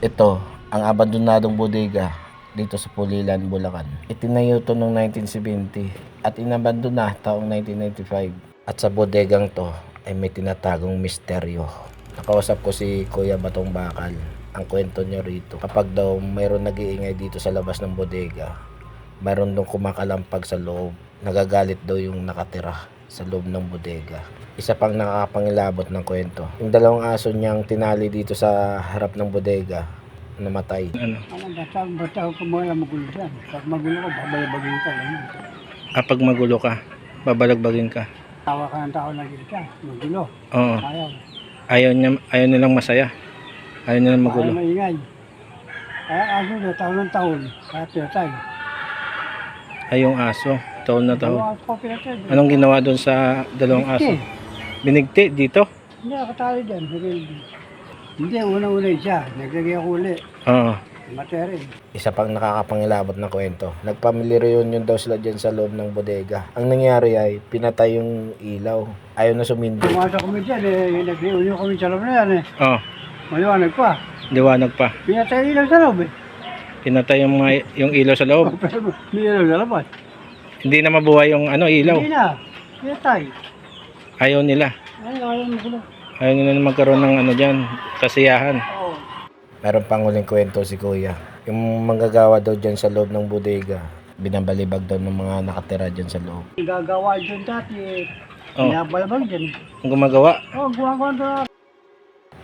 Ito, ang abandonadong bodega dito sa Pulilan, Bulacan. Itinayo to noong 1970 at inabandona taong 1995. At sa bodegang to ay may tinatagong misteryo. Nakausap ko si Kuya Batong Bakal. Ang kwento niya rito, kapag daw mayroon nag-iingay dito sa labas ng bodega, mayroon dong kumakalampag sa loob. Nagagalit daw yung nakatira sa loob ng bodega. Isa pang nakakapangilabot ng kwento. Yung dalawang aso niyang tinali dito sa harap ng bodega, namatay. Ano? Ano, basta, basta ako kumala magulo dyan. Pag magulo ko, babalabagin ka. Ganun. Kapag magulo ka, babalagbagin ka. Tawa ka ng tao na ka. Magulo. Oo. Ayaw. Ayaw, niya, ayaw nilang masaya. Ayaw nilang Ayaw maingay. Kaya aso na taon ng taon. Kaya pinatay. Ay, yung aso. Taon na Dalawang aso ko pinatay. Anong ginawa doon sa dalawang aso? Binigti dito? Hindi nakatali dyan. Hindi. Hindi, una-una siya. Naglagay ako uli. Oo. Matay rin. Isa pang nakakapangilabot na kwento. Nagpamily reunion daw sila dyan sa loob ng bodega. Ang nangyari ay pinatay yung ilaw. Ayaw na sumindi. Pumasok kami dyan eh. Nag-reunion kami sa loob na yan eh. Oo. Maliwanag pa. Liwanag pa. Pinatay ilaw sa loob eh. Pinatay yung, mga, yung ilaw sa loob. Pero hindi ilaw sa labas. Hindi na mabuhay yung ano, ilaw. Hindi na. Pinatay. Ayaw nila. Ayaw, ayaw magulo. Ayaw nila na magkaroon ng ano dyan, kasiyahan. Oo. Meron pang huling kwento si Kuya. Yung manggagawa daw dyan sa loob ng bodega, binabalibag daw ng mga nakatira dyan sa loob. Gagawa dyan dati. Oh. Pinabalabang dyan. Ang gumagawa, Oh, gumagawa na.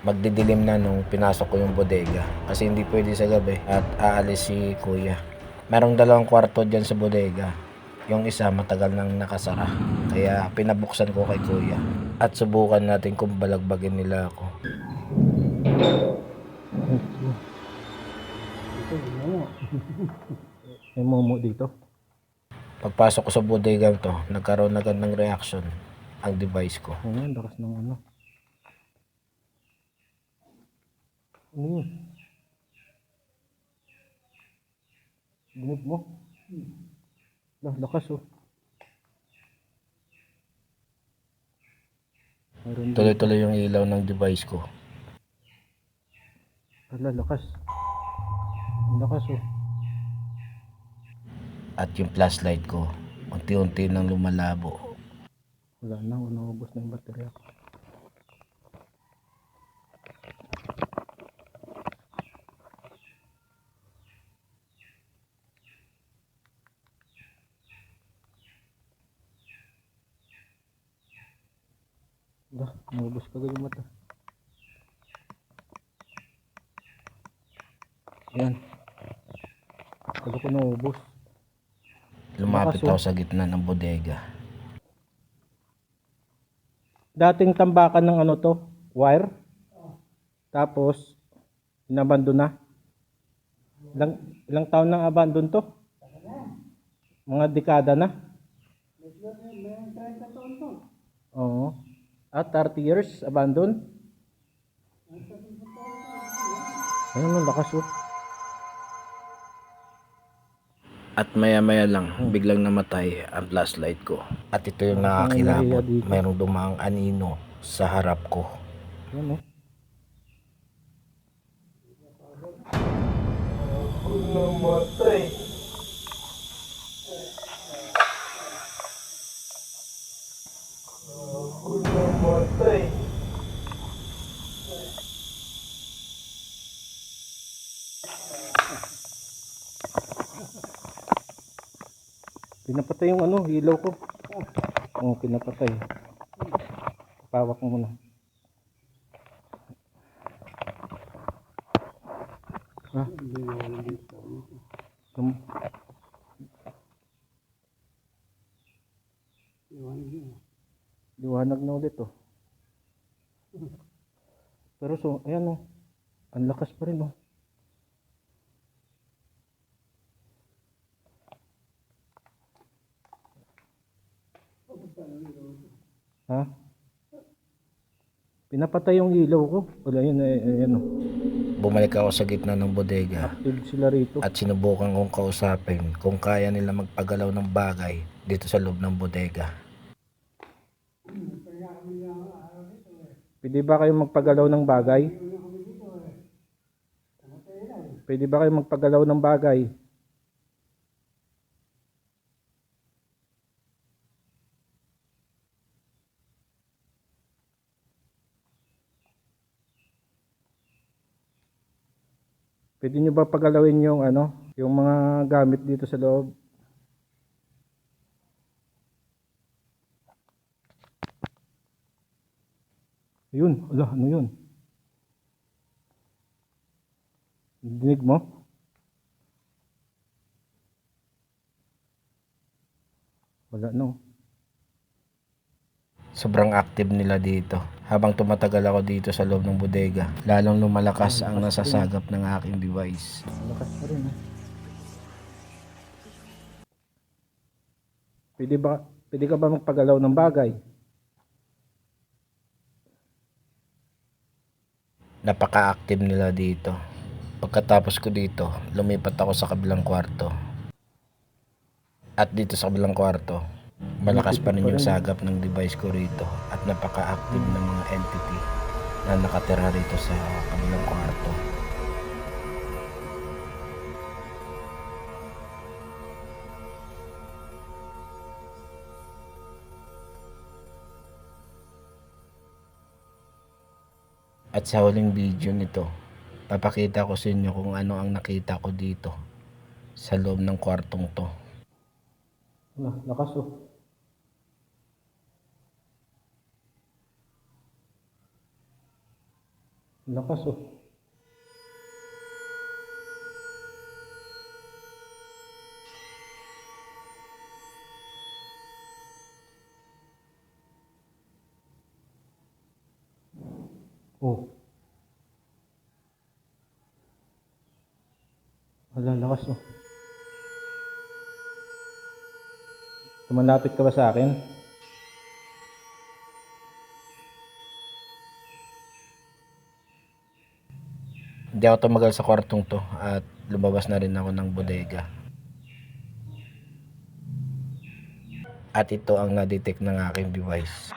magdidilim na nung pinasok ko yung bodega. Kasi hindi pwede sa gabi at aalis si Kuya. Merong dalawang kwarto dyan sa bodega. Yung isa matagal nang nakasara. Kaya pinabuksan ko kay Kuya. At subukan natin kung balagbagin nila ako. May momo dito. Pagpasok ko sa bodega to, nagkaroon agad ng reaction ang device ko. Oh, lakas ng ano. Ano yun? Dinig mo? Lah, lakas oh. Tuloy-tuloy yung ilaw ng device ko. Hala, lakas. Ang Lakas oh. At yung flashlight ko, unti-unti nang lumalabo. Wala na, naubos na yung baterya ko. Wala, naubos ka yung mata. Yan. Kalo ko naubos. Lumapit ako sa gitna ng bodega. Dating tambakan ng ano to, wire. Tapos, inabandon na. Ilang, ilang taon nang abandon to? Mga dekada na. Oo. At 30 years abandon. Ayun, ang lakas oh. At maya-maya lang, biglang namatay ang flashlight ko. At ito yung nakakilabot. Mayroong dumaang anino sa harap ko. Yan oh. Pinapatay yung ano, ilaw ko. Oo, pinapatay. Pawak mo muna. Ha? Tum Liwanag na ulit oh. Pero so, ayan oh. Ang lakas pa rin oh. Ha? Pinapatay yung ilaw ko. Wala yun, eh, ayan o. Bumalik ako sa gitna ng bodega Active sila rito. at sinubukan kong kausapin kung kaya nila magpagalaw ng bagay dito sa loob ng bodega. Pwede ba kayo magpagalaw ng bagay? Pwede ba kayo magpagalaw ng bagay? Pwede nyo ba pagalawin yung ano, yung mga gamit dito sa loob? Yun, ala, ano yun? Dinig mo? Wala no. Sobrang active nila dito. Habang tumatagal ako dito sa loob ng bodega, lalong lumalakas ang nasasagap ng aking device. Malakas pa rin ha. Pwede ba, pwede ka ba magpagalaw ng bagay? Napaka-active nila dito. Pagkatapos ko dito, lumipat ako sa kabilang kwarto. At dito sa kabilang kwarto, malakas pa rin yung sagap ng device ko rito at napaka-active ng mga entity na nakatira rito sa kabilang kwarto. At sa huling video nito, papakita ko sa inyo kung ano ang nakita ko dito sa loob ng kwartong to. Wala, lakas oh. Lakas oh. Oh. Wala, lakas oh. Tumalapit ka ba sa akin? Hindi ako tumagal sa kwartong to at lumabas na rin ako ng bodega. At ito ang na-detect ng aking device.